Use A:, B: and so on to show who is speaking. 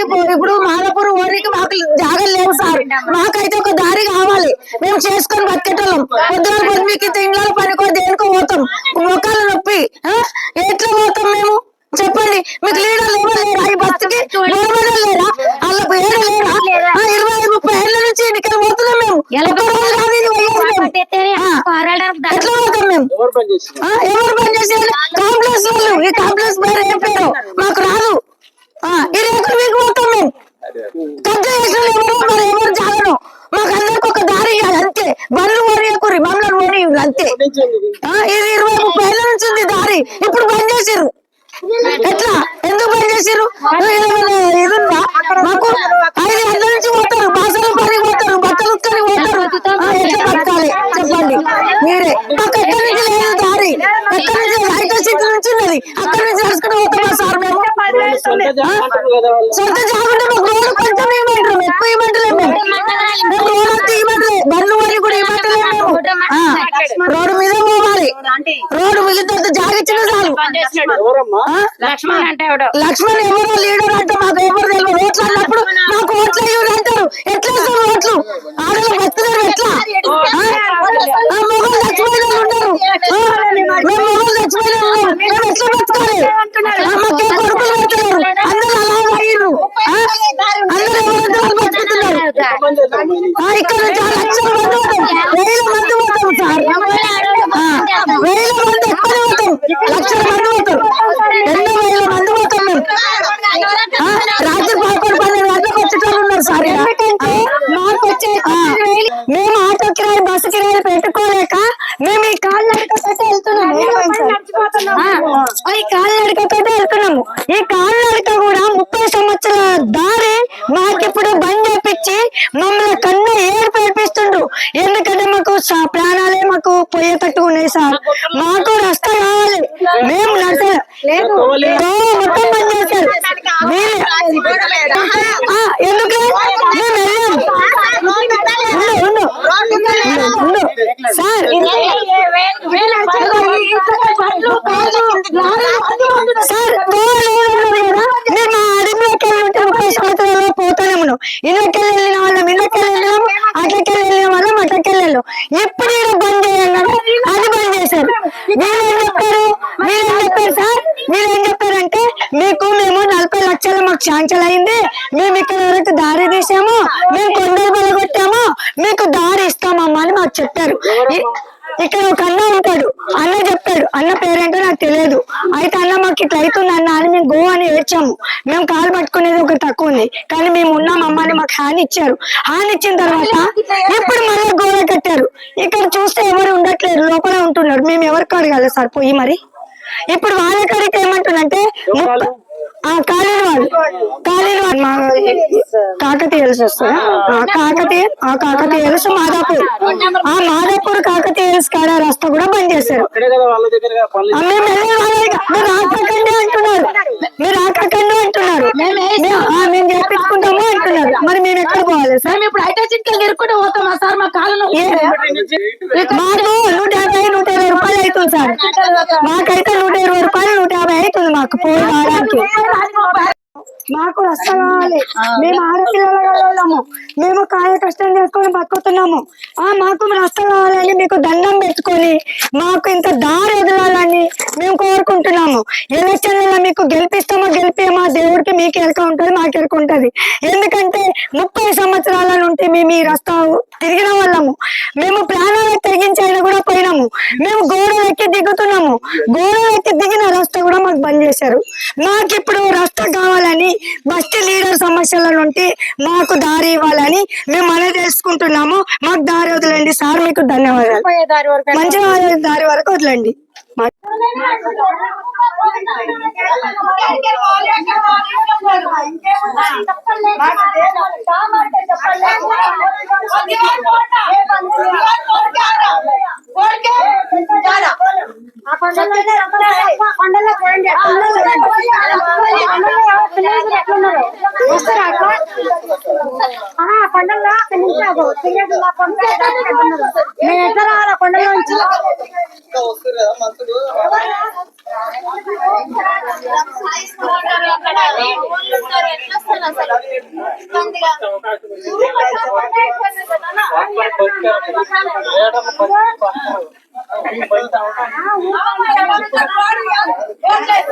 A: ఇప్పుడు మాదాపూర్ ఓరికి మాకు జాగలు లేవు సార్. మాకైతే ఒక దారి కావాలి. మేము చేసుకొని బతికేటోళ్ళం. పొద్దున పొద్దుకి ఇంట్లో పనికో దేనికో పోతాం. మొక్కలు నొప్పి? ఎట్లా పోతాం మేము? చెప్పండి. మీకు లీడర్లు ఎవరు లేరా? ఈ బతికి గవర్నమెంట్ లేరా? వాళ్ళకు ఏడు లేరా? ఆ, ఇరవై ఐదు ముప్పై ఏళ్ళ నుంచి ఇక్కడ పోతున్నాం మేము. ఒక్క. ఎట్లా పోతాం
B: ఎవరు పని చేసింది
A: ఆ, ఎవరు పనిచేసేది కాంప్లెక్స్ వాళ్ళు. ఈ కాంప్లెక్స్ పేరు ఏం పేరు? మాకు రాదు. ఆ, ఈ రేకులు మీకు పోతాం మేము మరి ఎవరు మాకు అందరికి ఒక దారి ఇవ్వాలి అంతే. బండ్లు ఓడియకురి మమ్మల్ని అంతే.
B: ఇది?
A: ఇరవై ముప్పై ఏళ్ళ నుంచి ఉంది దారి. ఇప్పుడు బంద్ చేసిర్రు. ఎట్లా? ఎందుకు బంద్ చేసిర్రు? ఏమైనా మాకు ఐదు గంటల నుంచి పోతారు బాసలు పని పోతారు బట్టలు పోతారు. ఎట్లా బతకాలి? చెప్పండి. మీరే. మాకు ఎక్కడి నుంచి లేదు దారి. ఎక్కడి నుంచి హైటెక్ సిటీ నుంచి ఉన్నది. అక్కడి నుంచి నడుచుకుని సార్ మేము.
B: సొంత
A: జాగుంటే కొంచెం ఇవ్వమంటారు ఎక్కువ ఇవ్వమంటలేము మేము మేము రోడ్ అంతా ఇవ్వట్లేదు బండ్లు వరకు కూడా మేము. రోడ్డు మీద పోవాలి. రోడ్డు చాలు?
C: లక్ష్మణ్ అంటే ఎవడో?
A: లక్ష్మణ్ ఎవరో లీడర్ అంటే మాకు ఎవరు తెలియదు. ఓట్లు అన్నప్పుడు మాకు ఓట్లు అయ్యి అంటారు. ఎట్లా వేస్తారు ఓట్లు? ఆడలు బతుకుతారు ఎట్లా? మొగలు చచ్చిపోయిన ఆ? మేము మొగలు చచ్చిపోయిన ఎట్లా బతకాలి? మాకేం కొడుకులు పెట్టలేరు అందరూ అలా అయ్యారు అందరూ ఎవరంటే వాళ్ళు బతుకుతున్నారు
B: పని చేద్దాం
A: ఆ, ఇక్కడ నుంచి ఆ లక్షల మంది పోతాం వేల మంది పోతాం సార్. ఆ, వేల మంది ఎక్కువ పోతాం. లక్షల మంది పోతాం ఎన్నో వేల మంది పోతాం మేము ఆ, రాత్రి పదకొండు పన్నెండు గంటలకు వచ్చేటోళ్ళు ఉన్నారు సార్ ఎందుకంటే మాకు వచ్చే మేము ఆటో కిరాయి బస్సు కిరాయి పెట్టుకోలేక మేము ఈ కాళ్ళు నడకతోటి వెళ్తున్నాము ఆ, ఈ కాళ్ళు నడకతోటి వెళ్తున్నాము ఈ కాళ్ళు నడక కూడా ముప్పై సంవత్సరాల దారి మాకిప్పుడు బంద్ చేపించి మమ్మల్ని కన్ను ఏడు పేర్పిస్తుండ్రు ఎందుకంటే మాకు ప్రాణాలే మాకు పోయేటట్టు ఉన్నాయి సార్ మాకు రస్తా కావాలి మేము నడచ లేదు మొత్తం బంద్ చేశారు ఎందుకు మేము వెళ్ళాం సార్ పోవాలి కదా మేము మా అడవిలోకి వెళ్ళి ముప్పై సంవత్సరాలు వెళ్ళాను. ఇళ్ళకి వెళ్ళిన వాళ్ళం ఇళ్ళకి వెళ్ళినాం అట్లకెళ్ళి వెళ్ళిన వాళ్ళం అట్లకెళ్ళి వెళ్ళాను. ఎప్పుడు బంద్ చేయాలని అది బంద్ చేశారు. మీరేం చెప్పారు? మీరేం చెప్పారు సార్? మీరేం చెప్పారంటే మీకు మేము నలభై లక్షలు మాకు శాంక్షన్ అయింది. మేము ఇక్కడ వరకు దారి తీసాము మేము కొండలు బలగొట్టాము మీకు దారి ఇస్తామమ్మా అని మాకు చెప్పారు. ఇక్కడ ఒక అన్న ఉంటాడు. అన్న చెప్తాడు. అన్న పేరేంటో నాకు తెలియదు. అయితే అన్న మాకు ఇట్లా అవుతుంది అన్న అని మేము గో అని ఏడ్చాము. మేము కాలు పట్టుకునేది ఒక తక్కువ ఉంది. కానీ మేము ఉన్నాం అమ్మ అని మాకు హాని ఇచ్చారు. హాని ఇచ్చిన తర్వాత ఇప్పుడు మళ్ళీ గోడ కట్టారు. ఇక్కడ చూస్తే ఎవరు ఉండట్లేరు లోపల ఉంటున్నారు మేము ఎవరికి అడగాలి సార్ పోయి మరి. ఇప్పుడు వాళ్ళ కాడికి ఏమంటుందంటే కాలేరు వాళ్ళు. కాలేరు వాళ్ళు. వస్తారా ఆ. కాకతీయ ఆ కాకతీయల్స్ మాదాపూర్. ఆ మాదాపూర్ కాకతీయల్స్ కాడ రస్తా కూడా బంద్ చేశారు.
B: అక్కడే కదా వాళ్ళ దగ్గర పనులు
A: ఆ, మేము మీరు ఆకకండి అంటున్నారు. మీరు ఆకకండి అంటున్నారు. మేము- చేపించుకుంటాము అంటున్నారు. మరి మేము ఎక్కడ పోవాలి సార్?
C: ఇప్పుడు అయితే చిట్కలు తిరుక్కుంటూ పోతామా సార్? మా
A: మాకు నూట యాభై నూట ఇరవై రూపాయలు అవుతుంది సార్. మాకైతే నూట ఇరవై రూపాయలు నూట యాభై అవుతుంది మాకు పోయి రావడానికి మాకు రస్త కావాలి. మేము ఆడపిల్లలము మేము కాయ కష్టం చేసుకొని బతుకుతున్నాము. ఆ మాకు రస్త కావాలని మీకు దండం పెట్టుకొని మాకు ఇంత దారి వదలాలని మేము కోరుకుంటున్నాము. ఎలక్షన్లలో మీకు గెలిపిస్తామో గెలిపేమో దేవుడికి మీకు ఎరక ఉంటుంది మాకు ఎరక ఉంటుంది. ఎందుకంటే ముప్పై సంవత్సరాల నుండి మేము ఈ రస్తా తిరిగిన వాళ్ళము. మేము ప్రాణాలు తెగించైనా కూడా పోయినాము మేము గోడ ఎక్కి దిగుతున్నాము. గోడ ఎక్కి దిగిన రస్తా కూడా మాకు బంద్ చేశారు. మాకు ఇప్పుడు రస్తా కావాలని బస్తీ లీడర్ సమస్యల నుండి మాకు దారి ఇవ్వాలని మేము మనవి తెలుసుకుంటున్నాము. మాకు దారి వదలండి. సార్ మీకు ధన్యవాదాలు.
C: దారి వరకు
A: మంచిగా దారి వరకు వదలండి. మా-
C: మేము ఎట్లా రావాలా కొండలో నుంచి?
D: No
B: se No, no, no. No, no. No, no. No, no.
C: No, no. No,